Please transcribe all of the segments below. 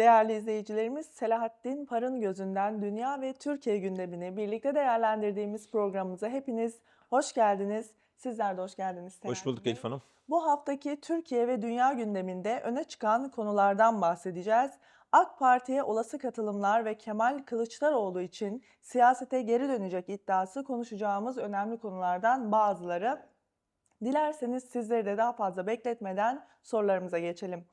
Değerli izleyicilerimiz, Selahattin Par'ın gözünden dünya ve Türkiye gündemini birlikte değerlendirdiğimiz programımıza hepiniz hoş geldiniz. Sizler de hoş geldiniz. Hoş bulduk. Elif Hanım. Bu haftaki Türkiye ve dünya gündeminde öne çıkan konulardan bahsedeceğiz. AK Parti'ye olası katılımlar ve Kemal Kılıçdaroğlu için siyasete geri dönecek iddiası konuşacağımız önemli konulardan bazıları. Dilerseniz sizleri de daha fazla bekletmeden sorularımıza geçelim.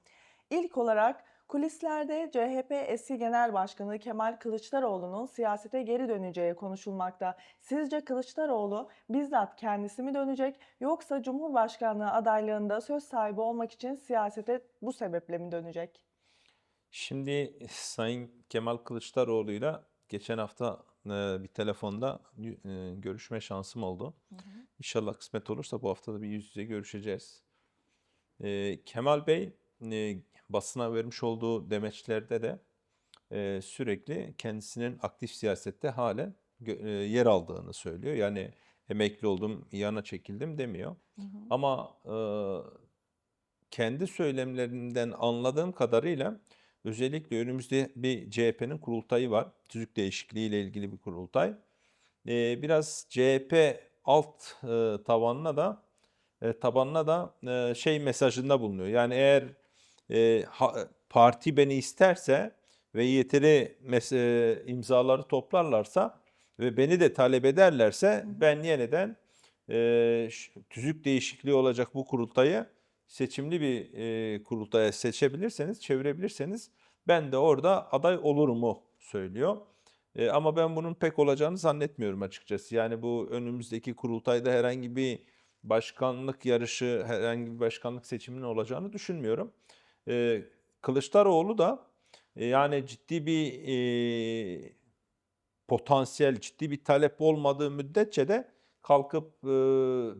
İlk olarak kulislerde CHP eski genel başkanı Kemal Kılıçdaroğlu'nun siyasete geri döneceği konuşulmakta. Sizce Kılıçdaroğlu bizzat kendisi mi dönecek yoksa Cumhurbaşkanlığı adaylığında söz sahibi olmak için siyasete bu sebeple mi dönecek? Şimdi Sayın Kemal Kılıçdaroğlu'yla geçen hafta e, bir telefonda e, görüşme şansım oldu. İnşallah kısmet olursa bu hafta da bir yüz yüze görüşeceğiz. E, Kemal Bey basına vermiş olduğu demeçlerde de e, sürekli kendisinin aktif siyasette halen e, yer aldığını söylüyor. Yani emekli oldum, yana çekildim demiyor. Ama e, kendi söylemlerinden anladığım kadarıyla özellikle önümüzde bir CHP'nin kurultayı var. Tüzük değişikliği ile ilgili bir kurultay. E, biraz CHP alt e, tabanına da e, tabanına da e, şey mesajında bulunuyor. Yani eğer e, ha- parti beni isterse ve yeteri e, imzaları toplarlarsa ve beni de talep ederlerse ben yeniden e, tüzük değişikliği olacak bu kurultayı seçimli bir e, kurultaya seçebilirseniz, çevirebilirseniz ben de orada aday olurumu söylüyor. E, ama ben bunun pek olacağını zannetmiyorum açıkçası. Yani bu önümüzdeki kurultayda herhangi bir başkanlık yarışı, herhangi bir başkanlık seçiminin olacağını düşünmüyorum. E, Kılıçdaroğlu da e, yani ciddi bir e, potansiyel, ciddi bir talep olmadığı müddetçe de kalkıp e,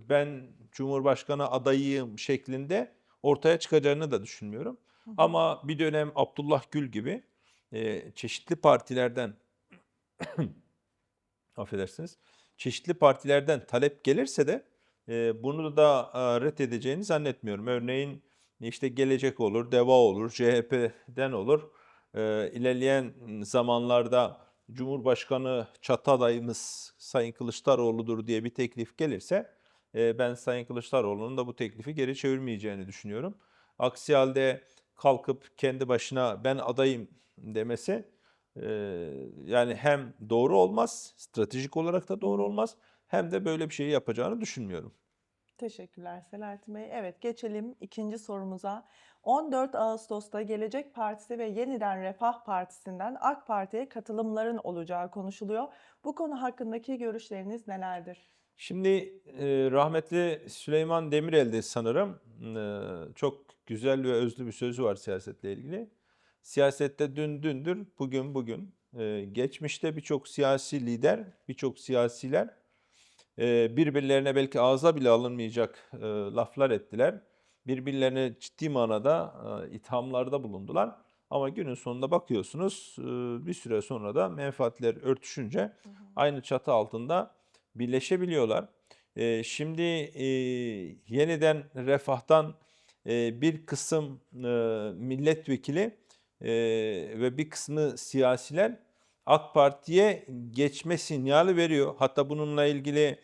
ben Cumhurbaşkanı adayıyım şeklinde ortaya çıkacağını da düşünmüyorum. Ama bir dönem Abdullah Gül gibi e, çeşitli partilerden affedersiniz çeşitli partilerden talep gelirse de e, bunu da e, reddedeceğini zannetmiyorum. Örneğin işte Gelecek olur, Deva olur, CHP'den olur. E, ilerleyen zamanlarda Cumhurbaşkanı çatı adayımız Sayın Kılıçdaroğlu'dur diye bir teklif gelirse e, ben Sayın Kılıçdaroğlu'nun da bu teklifi geri çevirmeyeceğini düşünüyorum. Aksi halde kalkıp kendi başına ben adayım demesi e, yani hem doğru olmaz, stratejik olarak da doğru olmaz hem de böyle bir şeyi yapacağını düşünmüyorum. Teşekkürler Selahattin Bey. Evet geçelim ikinci sorumuza. 14 Ağustos'ta Gelecek Partisi ve Yeniden Refah Partisi'nden AK Parti'ye katılımların olacağı konuşuluyor. Bu konu hakkındaki görüşleriniz nelerdir? Şimdi e, rahmetli Süleyman Demirel'de sanırım e, çok güzel ve özlü bir sözü var siyasetle ilgili. Siyasette dün dündür, bugün bugün. E, geçmişte birçok siyasi lider, birçok siyasiler birbirlerine belki ağza bile alınmayacak laflar ettiler. Birbirlerine ciddi manada ithamlarda bulundular. Ama günün sonunda bakıyorsunuz bir süre sonra da menfaatler örtüşünce aynı çatı altında birleşebiliyorlar. Şimdi yeniden refahtan bir kısım milletvekili ve bir kısmı siyasiler AK Parti'ye geçme sinyali veriyor. Hatta bununla ilgili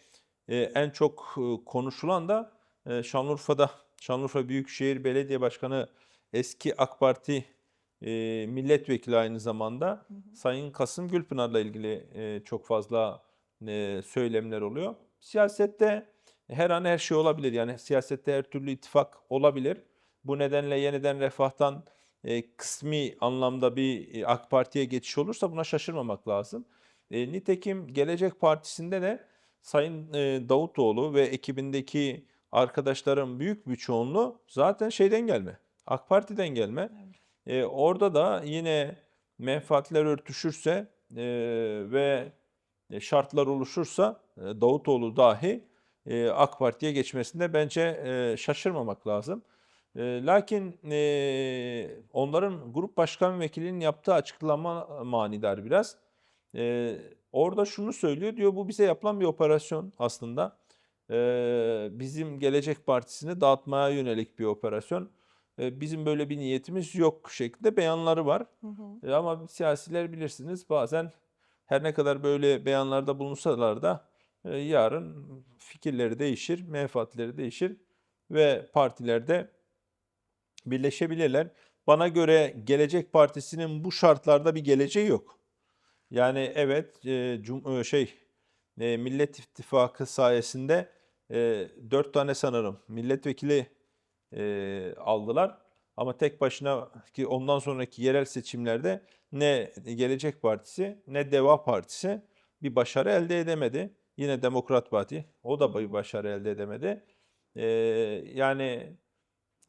e, en çok e, konuşulan da e, Şanlıurfa'da Şanlıurfa Büyükşehir Belediye Başkanı eski AK Parti e, milletvekili aynı zamanda Sayın Kasım Gülpınar'la ilgili e, çok fazla e, söylemler oluyor. Siyasette her an her şey olabilir. Yani siyasette her türlü ittifak olabilir. Bu nedenle yeniden refahtan e, kısmi anlamda bir e, AK Parti'ye geçiş olursa buna şaşırmamak lazım. E, nitekim Gelecek Partisi'nde de Sayın e, Davutoğlu ve ekibindeki arkadaşların büyük bir çoğunluğu zaten şeyden gelme. AK Parti'den gelme. E, orada da yine menfaatler örtüşürse e, ve e, şartlar oluşursa e, Davutoğlu dahi e, AK Parti'ye geçmesinde bence e, şaşırmamak lazım. E, lakin e, onların grup başkan vekilinin yaptığı açıklama manidar biraz. E, orada şunu söylüyor diyor bu bize yapılan bir operasyon aslında. E, bizim Gelecek Partisi'ni dağıtmaya yönelik bir operasyon. e, bizim böyle bir niyetimiz yok şeklinde beyanları var. Hı hı. E, Ama siyasiler bilirsiniz bazen her ne kadar böyle beyanlarda bulunsalar da e, yarın fikirleri değişir, menfaatleri değişir ve partilerde birleşebilirler. Bana göre Gelecek Partisi'nin bu şartlarda bir geleceği yok. Yani evet e, e, şey e, Millet İttifakı sayesinde e, dört tane sanırım milletvekili aldılar. Ama tek başına ki ondan sonraki yerel seçimlerde ne Gelecek Partisi ne Deva Partisi bir başarı elde edemedi. Yine Demokrat Parti o da bir başarı elde edemedi. Yani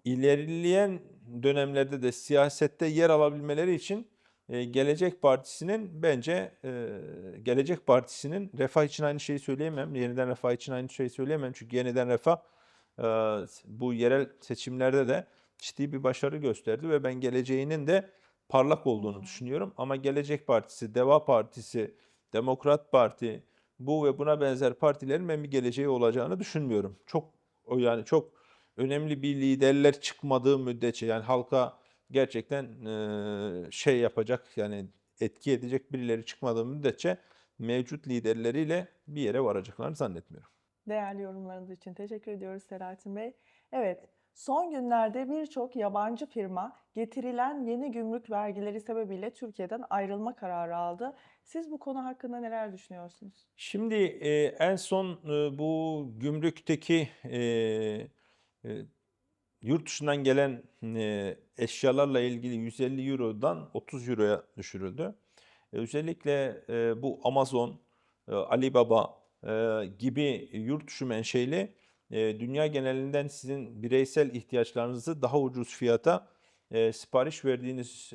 ilerleyen dönemlerde de siyasette yer alabilmeleri için Gelecek Partisi'nin bence e, Gelecek Partisi'nin Refah için aynı şeyi söyleyemem. Yeniden Refah için aynı şeyi söyleyemem. Çünkü Yeniden Refah e, bu yerel seçimlerde de ciddi bir başarı gösterdi ve ben geleceğinin de parlak olduğunu düşünüyorum. Ama Gelecek Partisi, Deva Partisi, Demokrat Parti bu ve buna benzer partilerin ben bir geleceği olacağını düşünmüyorum. Çok yani çok önemli bir liderler çıkmadığı müddetçe yani halka gerçekten e, şey yapacak yani etki edecek birileri çıkmadığı müddetçe mevcut liderleriyle bir yere varacaklarını zannetmiyorum. Değerli yorumlarınız için teşekkür ediyoruz Selahattin Bey. Evet, son günlerde birçok yabancı firma getirilen yeni gümrük vergileri sebebiyle Türkiye'den ayrılma kararı aldı. Siz bu konu hakkında neler düşünüyorsunuz? Şimdi e, en son e, bu gümrükteki e, e, yurt dışından gelen e, eşyalarla ilgili 150 Euro'dan 30 Euro'ya düşürüldü. E, özellikle e, bu Amazon, e, Alibaba gibi yurt dışı menşeli dünya genelinden sizin bireysel ihtiyaçlarınızı daha ucuz fiyata sipariş verdiğiniz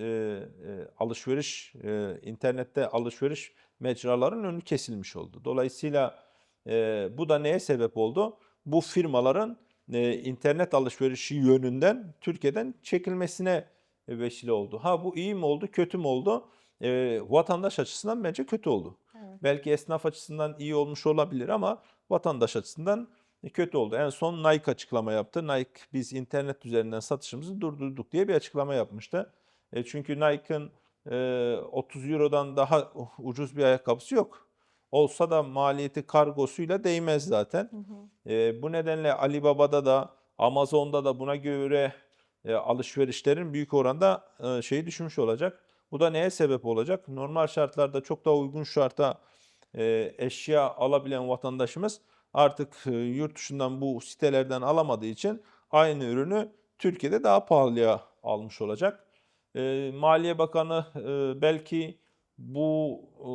alışveriş, internette alışveriş mecraların önü kesilmiş oldu. Dolayısıyla bu da neye sebep oldu? Bu firmaların e, internet alışverişi yönünden Türkiye'den çekilmesine vesile oldu. Ha bu iyi mi oldu, kötü mü oldu? E, vatandaş açısından bence kötü oldu. Evet. Belki esnaf açısından iyi olmuş olabilir ama vatandaş açısından kötü oldu. En son Nike açıklama yaptı. Nike biz internet üzerinden satışımızı durdurduk diye bir açıklama yapmıştı. E, çünkü Nike'ın e, 30 Euro'dan daha ucuz bir ayakkabısı yok. Olsa da maliyeti kargosuyla değmez zaten. Hı hı. E, bu nedenle Alibaba'da da Amazon'da da buna göre e, alışverişlerin büyük oranda e, şeyi düşmüş olacak. Bu da neye sebep olacak? Normal şartlarda çok daha uygun şarta e, eşya alabilen vatandaşımız artık e, yurt dışından bu sitelerden alamadığı için aynı ürünü Türkiye'de daha pahalıya almış olacak. E, Maliye Bakanı e, belki bu e,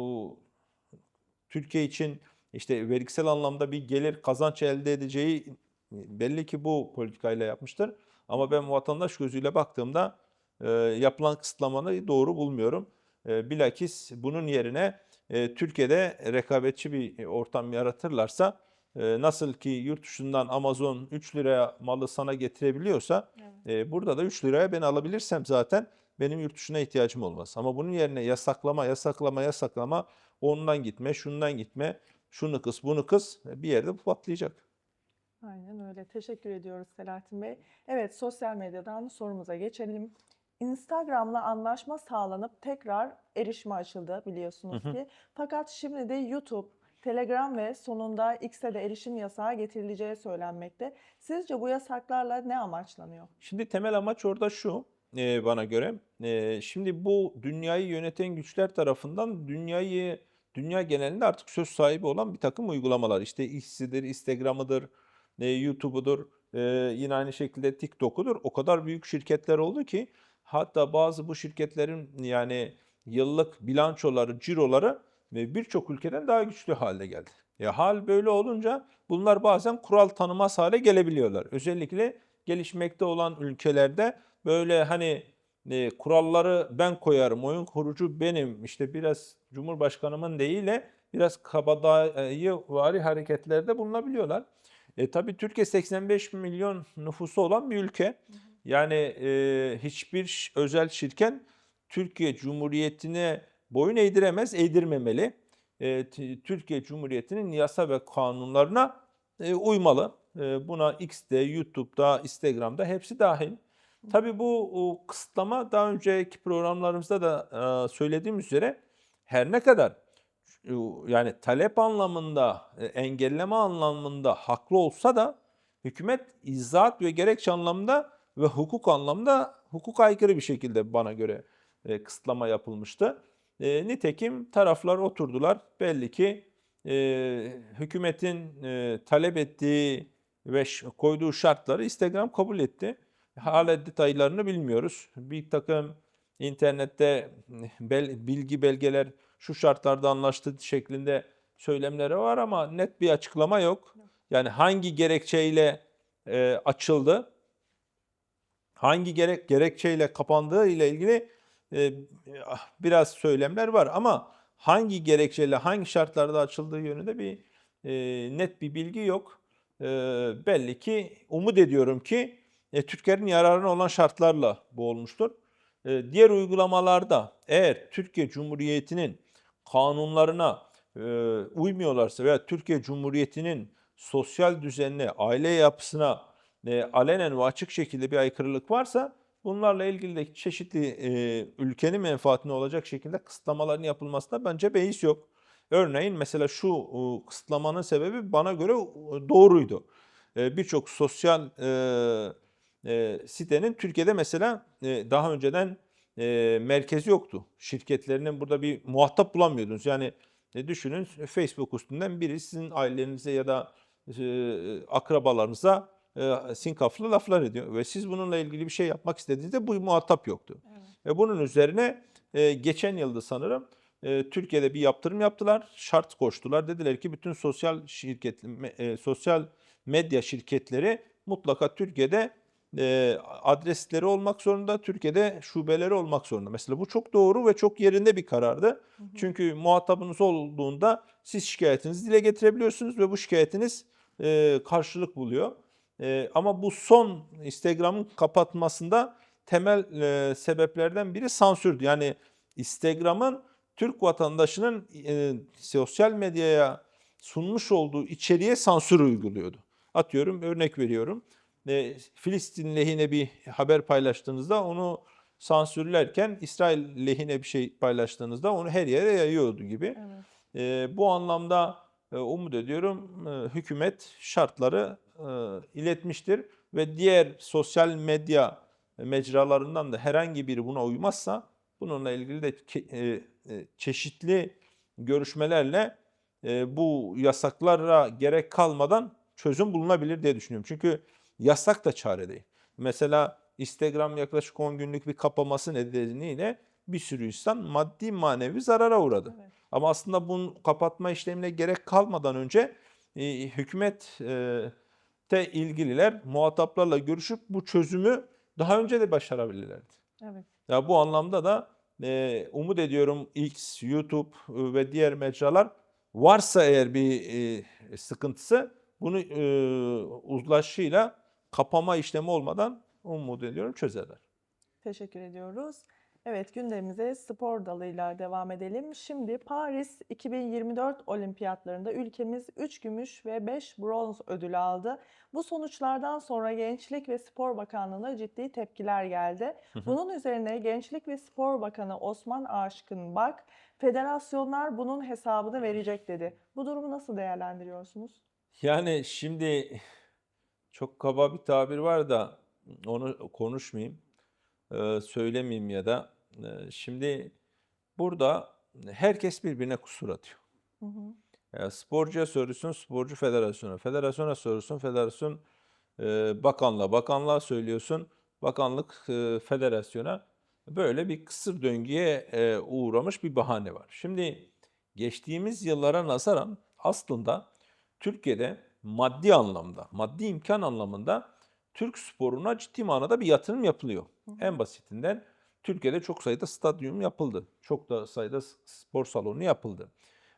Türkiye için işte vergisel anlamda bir gelir kazanç elde edeceği belli ki bu politikayla yapmıştır. Ama ben vatandaş gözüyle baktığımda e, yapılan kısıtlamanı doğru bulmuyorum. E, bilakis bunun yerine e, Türkiye'de rekabetçi bir ortam yaratırlarsa e, nasıl ki yurt dışından Amazon 3 liraya malı sana getirebiliyorsa Evet. e, burada da 3 liraya ben alabilirsem zaten benim yurt dışına ihtiyacım olmaz. Ama bunun yerine yasaklama, yasaklama, yasaklama, ondan gitme, şundan gitme, şunu kıs, bunu kıs bir yerde bu patlayacak. Aynen öyle. Teşekkür ediyoruz Selahattin Bey. Evet, sosyal medyadan sorumuza geçelim. Instagram'la anlaşma sağlanıp tekrar erişime açıldı biliyorsunuz Hı hı. ki. Fakat şimdi de YouTube, Telegram ve sonunda X'e de erişim yasağı getirileceği söylenmekte. Sizce bu yasaklarla ne amaçlanıyor? Şimdi temel amaç orada şu e, bana göre. E, şimdi bu dünyayı yöneten güçler tarafından dünyayı dünya genelinde artık söz sahibi olan bir takım uygulamalar. İşte X'idir, Instagram'ıdır, e, YouTube'udur, e, yine aynı şekilde TikTok'udur. O kadar büyük şirketler oldu ki hatta bazı bu şirketlerin yani yıllık bilançoları, ciroları e, birçok ülkeden daha güçlü hale geldi. Ya hal böyle olunca bunlar bazen kural tanımaz hale gelebiliyorlar. Özellikle gelişmekte olan ülkelerde böyle hani e, kuralları ben koyarım, oyun kurucu benim, işte biraz Cumhurbaşkanımın değil de biraz kabadayı vari hareketlerde bulunabiliyorlar. E, tabii Türkiye 85 milyon nüfusu olan bir ülke. Yani e, hiçbir özel şirket Türkiye Cumhuriyeti'ne boyun eğdiremez, eğdirmemeli. E, Türkiye Cumhuriyeti'nin yasa ve kanunlarına e, uymalı. E, buna X'te, YouTube'da, Instagram'da hepsi dahil. Tabii bu kısıtlama daha önceki programlarımızda da e, söylediğim üzere her ne kadar yani talep anlamında, e, engelleme anlamında haklı olsa da hükümet izahat ve gerekçe anlamında ve hukuk anlamda hukuk aykırı bir şekilde bana göre e, kısıtlama yapılmıştı. Nitekim taraflar oturdular. Belli ki hükümetin talep ettiği ve koyduğu şartları Instagram kabul etti. Hala detaylarını bilmiyoruz. Bir takım internette bel- bilgi belgeler şu şartlarda anlaştı şeklinde söylemleri var ama net bir açıklama yok. Yani hangi gerekçeyle e, açıldı, hangi gerek gerekçeyle kapandığı ile ilgili e, biraz söylemler var ama hangi gerekçeyle hangi şartlarda açıldığı yönünde bir e, net bir bilgi yok. E, belli ki umut ediyorum ki e, Türkiye'nin yararına olan şartlarla bu olmuştur. E, diğer uygulamalarda eğer Türkiye Cumhuriyeti'nin kanunlarına e, uymuyorlarsa veya Türkiye Cumhuriyeti'nin sosyal düzenine, aile yapısına e, alenen ve açık şekilde bir aykırılık varsa bunlarla ilgili de çeşitli e, ülkenin menfaatine olacak şekilde kısıtlamaların yapılmasında bence beis yok. Örneğin mesela şu e, kısıtlamanın sebebi bana göre e, doğruydu. E, Birçok sosyal e, e, sitenin Türkiye'de mesela e, daha önceden e, merkezi yoktu. Şirketlerinin burada bir muhatap bulamıyordunuz. Yani e, düşünün Facebook üstünden biri sizin ailenize ya da e, akrabalarınıza e, sinkaflı laflar ediyor. Ve siz bununla ilgili bir şey yapmak istediğinizde bu muhatap yoktu. Ve bunun üzerine e, geçen yılda sanırım e, Türkiye'de bir yaptırım yaptılar. Şart koştular. Dediler ki bütün sosyal şirket, e, sosyal medya şirketleri mutlaka Türkiye'de e, adresleri olmak zorunda, Türkiye'de şubeleri olmak zorunda. Mesela bu çok doğru ve çok yerinde bir karardı. Çünkü muhatabınız olduğunda siz şikayetinizi dile getirebiliyorsunuz ve bu şikayetiniz e, karşılık buluyor. E, ama bu son Instagram'ın kapatmasında temel e, sebeplerden biri sansürdü. Yani Instagram'ın Türk vatandaşının e, sosyal medyaya sunmuş olduğu içeriğe sansür uyguluyordu. Atıyorum örnek veriyorum. E, Filistin lehine bir haber paylaştığınızda onu sansürlerken İsrail lehine bir şey paylaştığınızda onu her yere yayıyordu gibi. Evet. E, bu anlamda e, umut ediyorum e, hükümet şartları e, iletmiştir ve diğer sosyal medya mecralarından da herhangi biri buna uymazsa bununla ilgili de e, e, çeşitli görüşmelerle e, bu yasaklara gerek kalmadan çözüm bulunabilir diye düşünüyorum. Çünkü yasak da çare değil. Mesela Instagram yaklaşık 10 günlük bir kapaması nedeniyle bir sürü insan maddi manevi zarara uğradı. Evet. Ama aslında bunun kapatma işlemine gerek kalmadan önce e, hükümet e, te ilgililer muhataplarla görüşüp bu çözümü daha önce de başarabilirlerdi. Evet. Ya bu anlamda da e, umut ediyorum X, YouTube e, ve diğer mecralar varsa eğer bir e, sıkıntısı bunu e, uzlaşıyla kapama işlemi olmadan umut ediyorum çözerler. Teşekkür ediyoruz. Evet gündemimize spor dalıyla devam edelim. Şimdi Paris 2024 olimpiyatlarında ülkemiz 3 gümüş ve 5 bronz ödülü aldı. Bu sonuçlardan sonra Gençlik ve Spor Bakanlığı'na ciddi tepkiler geldi. Bunun üzerine Gençlik ve Spor Bakanı Osman Aşkın Bak, federasyonlar bunun hesabını verecek dedi. Bu durumu nasıl değerlendiriyorsunuz? Yani şimdi çok kaba bir tabir var da onu konuşmayayım, e, söylemeyeyim ya da e, şimdi burada herkes birbirine kusur atıyor. Hı hı. Ya sporcuya soruyorsun, sporcu federasyona. Federasyona soruyorsun, federasyon e, bakanla. Bakanlığa söylüyorsun, bakanlık federasyona. Böyle bir kısır döngüye uğramış bir bahane var. Şimdi geçtiğimiz yıllara nazaran aslında Türkiye'de maddi anlamda, maddi imkan anlamında Türk sporuna ciddi manada bir yatırım yapılıyor. En basitinden Türkiye'de çok sayıda stadyum yapıldı. Çok da sayıda spor salonu yapıldı.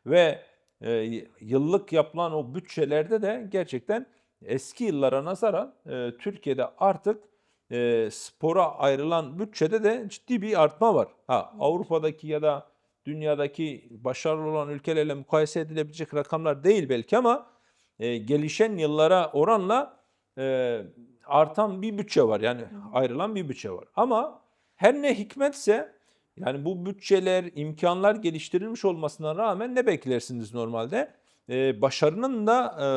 Ve e, yıllık yapılan o bütçelerde de gerçekten eski yıllara nazaran e, Türkiye'de artık e, spora ayrılan bütçede de ciddi bir artma var. Ha, Avrupa'daki ya da dünyadaki başarılı olan ülkelerle mukayese edilebilecek rakamlar değil belki ama e, gelişen yıllara oranla e, artan bir bütçe var. Yani ayrılan bir bütçe var. Ama her ne hikmetse yani bu bütçeler, imkanlar geliştirilmiş olmasına rağmen ne beklersiniz normalde? Ee, başarının da e,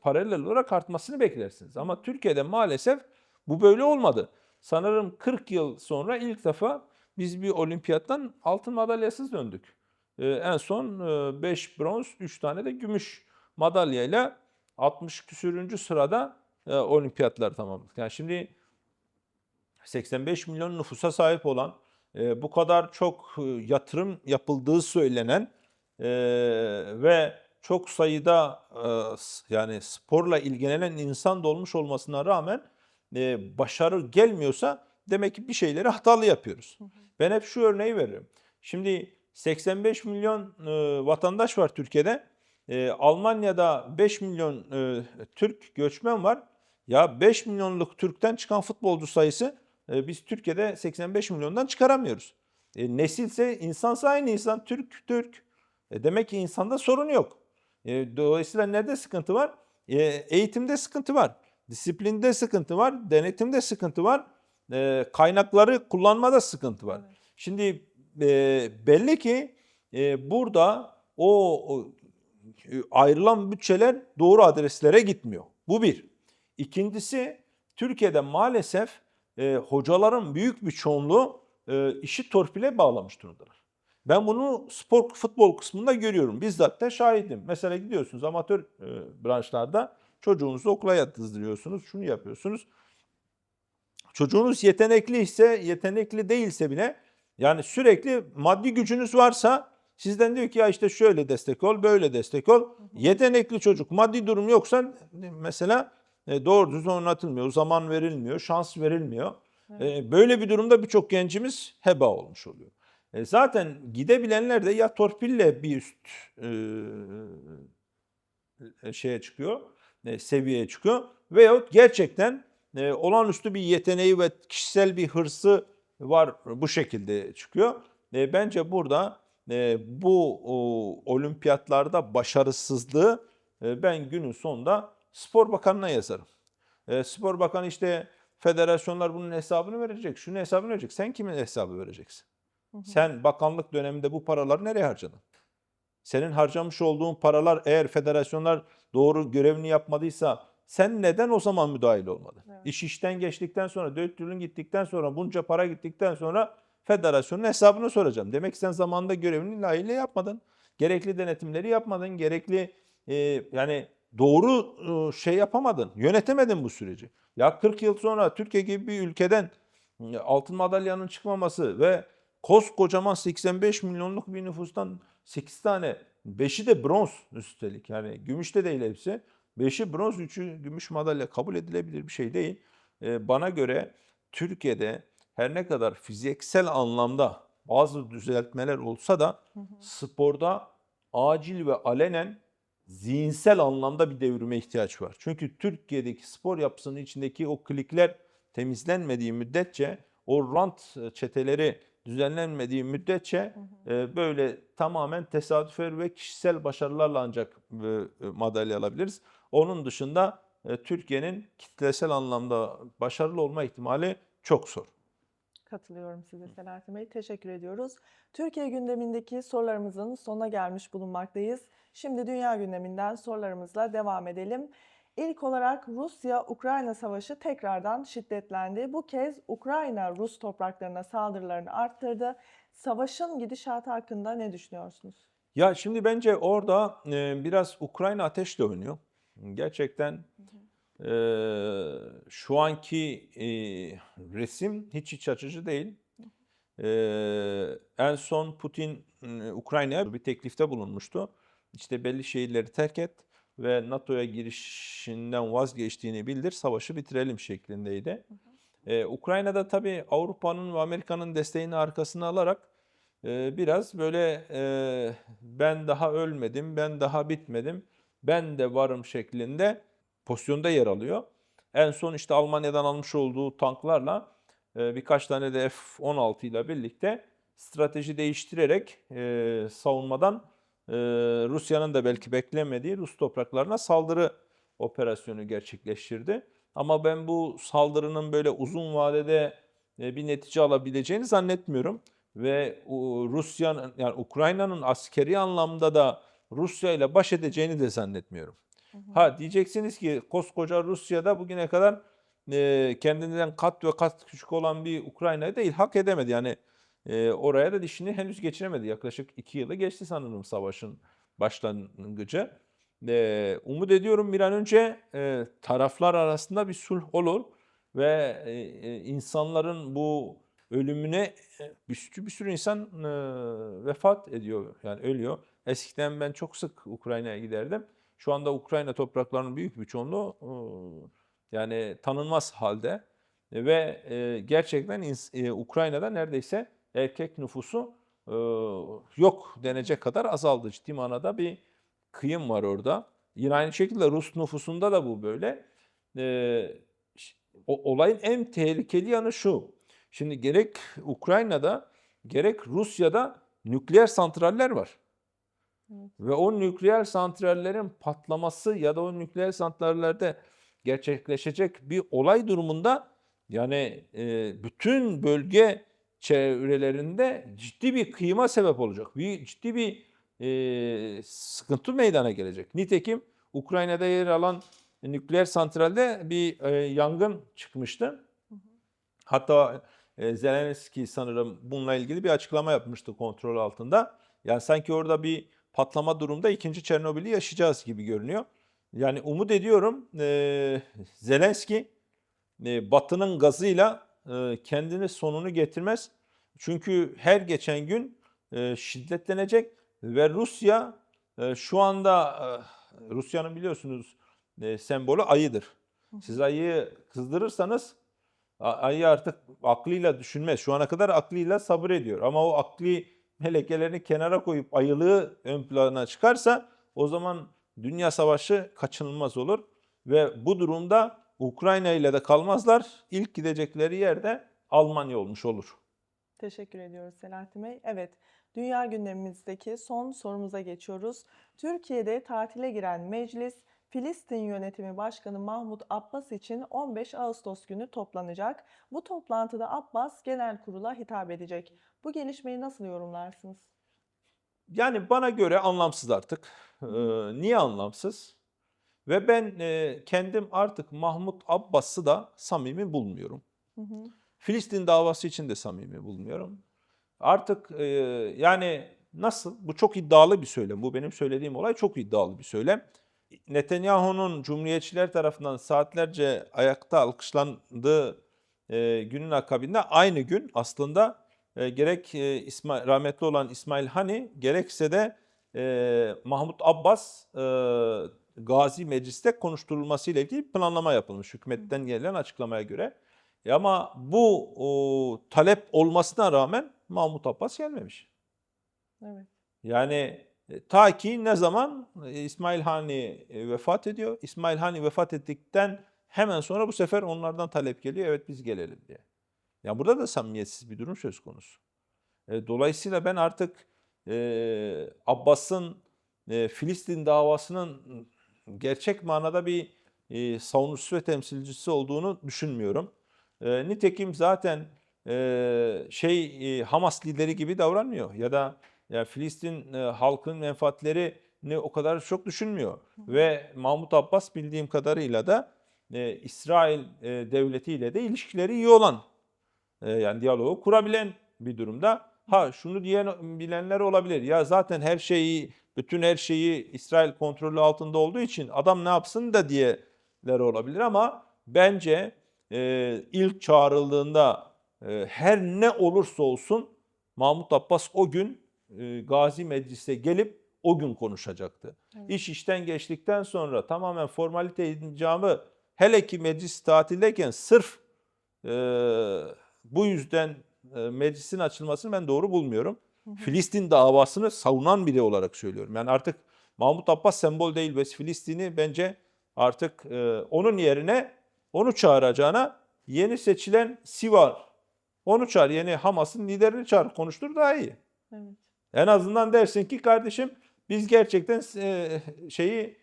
paralel olarak artmasını beklersiniz. Ama Türkiye'de maalesef bu böyle olmadı. Sanırım 40 yıl sonra ilk defa biz bir olimpiyattan altın madalyasız döndük. Ee, en son 5 bronz, 3 tane de gümüş madalyayla 60 küsürüncü sırada e, olimpiyatlar tamamladık. Yani şimdi 85 milyon nüfusa sahip olan, e, bu kadar çok e, yatırım yapıldığı söylenen e, ve çok sayıda e, yani sporla ilgilenen insan da olmuş olmasına rağmen e, başarı gelmiyorsa demek ki bir şeyleri hatalı yapıyoruz. Ben hep şu örneği veririm. Şimdi 85 milyon e, vatandaş var Türkiye'de. E, Almanya'da 5 milyon e, Türk göçmen var. Ya 5 milyonluk Türk'ten çıkan futbolcu sayısı e, biz Türkiye'de 85 milyondan çıkaramıyoruz. E, nesilse insansa aynı insan Türk Türk. E, demek ki insanda sorun yok. E, dolayısıyla nerede sıkıntı var? E, eğitimde sıkıntı var. Disiplinde sıkıntı var. Denetimde sıkıntı var. E, kaynakları kullanmada sıkıntı var. Evet. Şimdi e, belli ki e, burada o, o ayrılan bütçeler doğru adreslere gitmiyor. Bu bir. İkincisi Türkiye'de maalesef e, hocaların büyük bir çoğunluğu e, işi torpile bağlamış durumdalar. Ben bunu spor futbol kısmında görüyorum. Bizzat da şahidim. Mesela gidiyorsunuz amatör e, branşlarda çocuğunuzu okula yazdırıyorsunuz. Şunu yapıyorsunuz. Çocuğunuz yetenekli ise yetenekli değilse bile yani sürekli maddi gücünüz varsa sizden diyor ki ya işte şöyle destek ol, böyle destek ol. Yetenekli çocuk maddi durum yoksa mesela e, doğru düzgün oynatılmıyor, zaman verilmiyor, şans verilmiyor. E, Böyle bir durumda birçok gencimiz heba olmuş oluyor. E, Zaten gidebilenler de ya torpille bir üst e, şeye çıkıyor, e, seviyeye çıkıyor veyahut gerçekten e, olağanüstü bir yeteneği ve kişisel bir hırsı var bu şekilde çıkıyor. E, bence burada e, bu olimpiyatlarda başarısızlığı e, ben günün sonunda spor bakanına yazarım. E, spor bakanı işte federasyonlar bunun hesabını verecek, şunun hesabını verecek. Sen kimin hesabı vereceksin? Sen bakanlık döneminde bu paraları nereye harcadın? Senin harcamış olduğun paralar eğer federasyonlar doğru görevini yapmadıysa sen neden o zaman müdahil olmadın? Evet. İş işten geçtikten sonra, dört yılın gittikten sonra, bunca para gittikten sonra federasyonun hesabını soracağım. Demek ki sen zamanında görevini layığıyla yapmadın. Gerekli denetimleri yapmadın. Gerekli e, yani doğru e, şey yapamadın. Yönetemedin bu süreci. Ya 40 yıl sonra Türkiye gibi bir ülkeden e, altın madalyanın çıkmaması ve koskocaman 85 milyonluk bir nüfustan 8 tane, 5'i de bronz üstelik. Yani gümüş de değil hepsi. 5'i bronz, 3'ü gümüş madalya kabul edilebilir bir şey değil. Ee, bana göre Türkiye'de her ne kadar fiziksel anlamda bazı düzeltmeler olsa da sporda acil ve alenen zihinsel anlamda bir devrime ihtiyaç var. Çünkü Türkiye'deki spor yapısının içindeki o klikler temizlenmediği müddetçe, o rant çeteleri düzenlenmediği müddetçe e, böyle tamamen tesadüfer ve kişisel başarılarla ancak e, e, madalya alabiliriz. Onun dışında e, Türkiye'nin kitlesel anlamda başarılı olma ihtimali çok zor. Katılıyorum size Selahattin Bey. Teşekkür ediyoruz. Türkiye gündemindeki sorularımızın sonuna gelmiş bulunmaktayız. Şimdi dünya gündeminden sorularımızla devam edelim. İlk olarak Rusya-Ukrayna savaşı tekrardan şiddetlendi. Bu kez Ukrayna Rus topraklarına saldırılarını arttırdı. Savaşın gidişatı hakkında ne düşünüyorsunuz? Ya şimdi bence orada e, biraz Ukrayna ateşle oynuyor. Gerçekten e, şu anki e, resim hiç iç açıcı değil. E, en son Putin e, Ukrayna'ya bir teklifte bulunmuştu. İşte belli şehirleri terk et ve NATO'ya girişinden vazgeçtiğini bildir, savaşı bitirelim şeklindeydi. E, Ukrayna'da tabii Avrupa'nın ve Amerika'nın desteğini arkasına alarak e, biraz böyle e, ben daha ölmedim, ben daha bitmedim, ben de varım şeklinde pozisyonda yer alıyor. En son işte Almanya'dan almış olduğu tanklarla e, birkaç tane de F-16 ile birlikte strateji değiştirerek e, savunmadan e, Rusya'nın da belki beklemediği Rus topraklarına saldırı operasyonu gerçekleştirdi. Ama ben bu saldırının böyle uzun vadede bir netice alabileceğini zannetmiyorum. Ve Rusya'nın yani Ukrayna'nın askeri anlamda da Rusya ile baş edeceğini de zannetmiyorum. Ha diyeceksiniz ki koskoca Rusya'da bugüne kadar e, kendinden kat ve kat küçük olan bir Ukrayna'yı da ilhak edemedi. Yani e, oraya da dişini henüz geçiremedi. Yaklaşık iki yılı geçti sanırım savaşın başlangıcı. E, umut ediyorum bir an önce e, taraflar arasında bir sulh olur ve e, e, insanların bu ölümüne e, bir sürü, bir sürü insan e, vefat ediyor yani ölüyor. Eskiden ben çok sık Ukrayna'ya giderdim. Şu anda Ukrayna topraklarının büyük bir çoğunluğu e, yani tanınmaz halde E, ve e, gerçekten Ukrayna'da neredeyse erkek nüfusu yok denecek kadar azaldı. Ciddi manada bir kıyım var orada. Yine aynı şekilde Rus nüfusunda da bu böyle. Olayın en tehlikeli yanı şu. Şimdi gerek Ukrayna'da gerek Rusya'da nükleer santraller var. Evet. Ve o nükleer santrallerin patlaması ya da o nükleer santrallerde gerçekleşecek bir olay durumunda yani e, bütün bölge çevrelerinde ciddi bir kıyıma sebep olacak. Bir ciddi bir e, sıkıntı meydana gelecek. Nitekim Ukrayna'da yer alan nükleer santralde bir e, yangın çıkmıştı. Hatta e, Zelenski sanırım bununla ilgili bir açıklama yapmıştı kontrol altında. Yani sanki orada bir patlama durumda ikinci Çernobil'i yaşayacağız gibi görünüyor. Yani umut ediyorum e, Zelenski e, Batı'nın gazıyla e, kendini sonunu getirmez. Çünkü her geçen gün e, şiddetlenecek ve Rusya e, şu anda e, Rusya'nın biliyorsunuz e, sembolü ayıdır. Siz ayıyı kızdırırsanız ayı artık aklıyla düşünmez. Şu ana kadar aklıyla sabır ediyor. Ama o akli melekelerini kenara koyup ayılığı ön plana çıkarsa o zaman dünya savaşı kaçınılmaz olur. Ve bu durumda Ukrayna ile de kalmazlar. İlk gidecekleri yerde Almanya olmuş olur. Teşekkür ediyoruz Selahattin Bey. Evet, dünya gündemimizdeki son sorumuza geçiyoruz. Türkiye'de tatile giren meclis, Filistin Yönetimi Başkanı Mahmut Abbas için 15 Ağustos günü toplanacak. Bu toplantıda Abbas genel kurula hitap edecek. Bu gelişmeyi nasıl yorumlarsınız? Yani bana göre anlamsız artık. Ee, niye anlamsız? Ve ben e, kendim artık Mahmut Abbas'ı da samimi bulmuyorum. Hı hı. Filistin davası için de samimi bulmuyorum. Artık e, yani nasıl? Bu çok iddialı bir söylem. Bu benim söylediğim olay çok iddialı bir söylem. Netanyahu'nun Cumhuriyetçiler tarafından saatlerce ayakta alkışlandığı e, günün akabinde aynı gün aslında e, gerek e, İsmail, rahmetli olan İsmail Hani gerekse de e, Mahmut Abbas e, Gazi Meclis'te konuşturulması ile ilgili planlama yapılmış hükümetten gelen açıklamaya göre. E ama bu o, talep olmasına rağmen Mahmut Abbas gelmemiş. Evet. Yani e, ta ki ne zaman e, İsmail Hani e, vefat ediyor. İsmail Hani vefat ettikten hemen sonra bu sefer onlardan talep geliyor. Evet biz gelelim diye. Ya burada da samimiyetsiz bir durum söz konusu. E, dolayısıyla ben artık e, Abbas'ın e, Filistin davasının gerçek manada bir e, savunucusu ve temsilcisi olduğunu düşünmüyorum. E, nitekim zaten e, şey e, Hamas lideri gibi davranmıyor ya da ya Filistin e, halkının menfaatlerini o kadar çok düşünmüyor. Ve Mahmut Abbas bildiğim kadarıyla da e, İsrail e, devletiyle de ilişkileri iyi olan e, yani diyaloğu kurabilen bir durumda. Ha şunu diyen bilenler olabilir. Ya zaten her şeyi, bütün her şeyi İsrail kontrolü altında olduğu için adam ne yapsın da diyeler olabilir ama bence e, ilk çağrıldığında e, her ne olursa olsun Mahmut Abbas o gün e, Gazi Meclis'e gelip o gün konuşacaktı. Evet. İş işten geçtikten sonra tamamen formalite incamı hele ki meclis tatildeyken sırf e, bu yüzden e, meclisin açılmasını ben doğru bulmuyorum. Filistin davasını savunan biri olarak söylüyorum. Yani artık Mahmut Abbas sembol değil ve Filistin'i bence artık e, onun yerine onu çağıracağına yeni seçilen Sivar onu çağır. Yeni Hamas'ın liderini çağır. Konuştur daha iyi. Evet. En azından dersin ki kardeşim biz gerçekten e, şeyi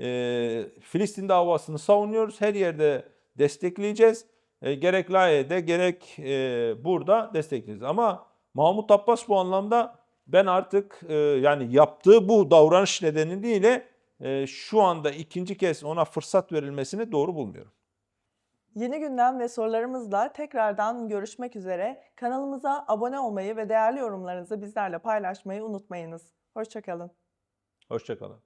e, Filistin davasını savunuyoruz. Her yerde destekleyeceğiz. E, gerek layihede gerek e, burada destekleyeceğiz. Ama Mahmut Abbas bu anlamda ben artık e, yani yaptığı bu davranış nedeniyle e, şu anda ikinci kez ona fırsat verilmesini doğru bulmuyorum. Yeni gündem ve sorularımızla tekrardan görüşmek üzere. Kanalımıza abone olmayı ve değerli yorumlarınızı bizlerle paylaşmayı unutmayınız. Hoşçakalın. Hoşçakalın.